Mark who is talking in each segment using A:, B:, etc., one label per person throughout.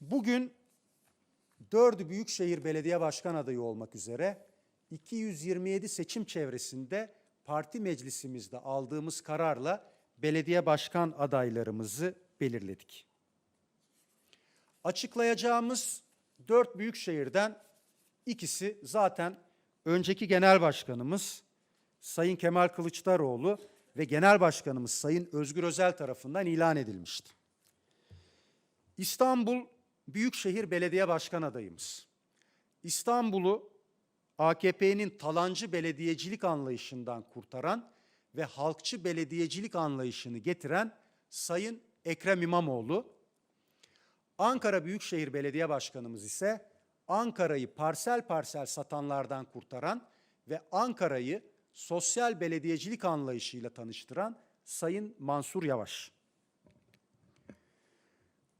A: Bugün dördü büyükşehir belediye başkan adayı olmak üzere 227 seçim çevresinde parti meclisimizde aldığımız kararla belediye başkan adaylarımızı belirledik. Açıklayacağımız dört büyük şehirden ikisi zaten önceki genel başkanımız Sayın Kemal Kılıçdaroğlu ve genel başkanımız Sayın Özgür Özel tarafından ilan edilmişti. İstanbul Büyükşehir Belediye Başkan adayımız. İstanbul'u AKP'nin talancı belediyecilik anlayışından kurtaran ve halkçı belediyecilik anlayışını getiren Sayın Ekrem İmamoğlu. Ankara Büyükşehir Belediye Başkanımız ise Ankara'yı parsel parsel satanlardan kurtaran ve Ankara'yı sosyal belediyecilik anlayışıyla tanıştıran Sayın Mansur Yavaş.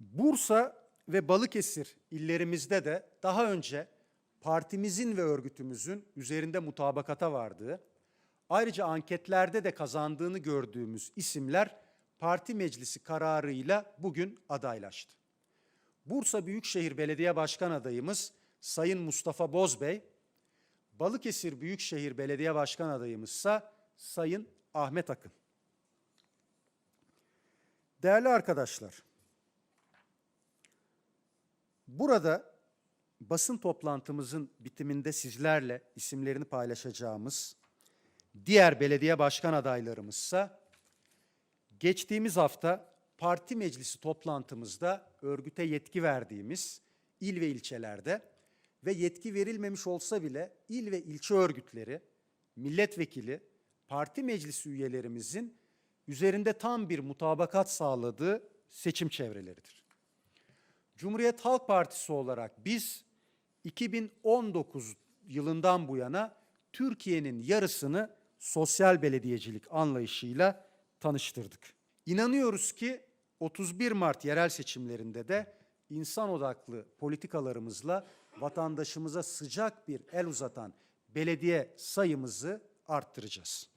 A: Bursa ve Balıkesir illerimizde de daha önce partimizin ve örgütümüzün üzerinde mutabakata vardığı, ayrıca anketlerde de kazandığını gördüğümüz isimler parti meclisi kararıyla bugün adaylaştı. Bursa Büyükşehir Belediye Başkan adayımız Sayın Mustafa Bozbey, Balıkesir Büyükşehir Belediye Başkan adayımızsa Sayın Ahmet Akın. Değerli arkadaşlar, burada basın toplantımızın bitiminde sizlerle isimlerini paylaşacağımız diğer belediye başkan adaylarımızsa geçtiğimiz hafta parti meclisi toplantımızda örgüte yetki verdiğimiz il ve ilçelerde ve yetki verilmemiş olsa bile il ve ilçe örgütleri, milletvekili, parti meclisi üyelerimizin üzerinde tam bir mutabakat sağladığı seçim çevreleridir. Cumhuriyet Halk Partisi olarak biz 2019 yılından bu yana Türkiye'nin yarısını sosyal belediyecilik anlayışıyla tanıştırdık. İnanıyoruz ki 31 Mart yerel seçimlerinde de insan odaklı politikalarımızla vatandaşımıza sıcak bir el uzatan belediye sayımızı arttıracağız.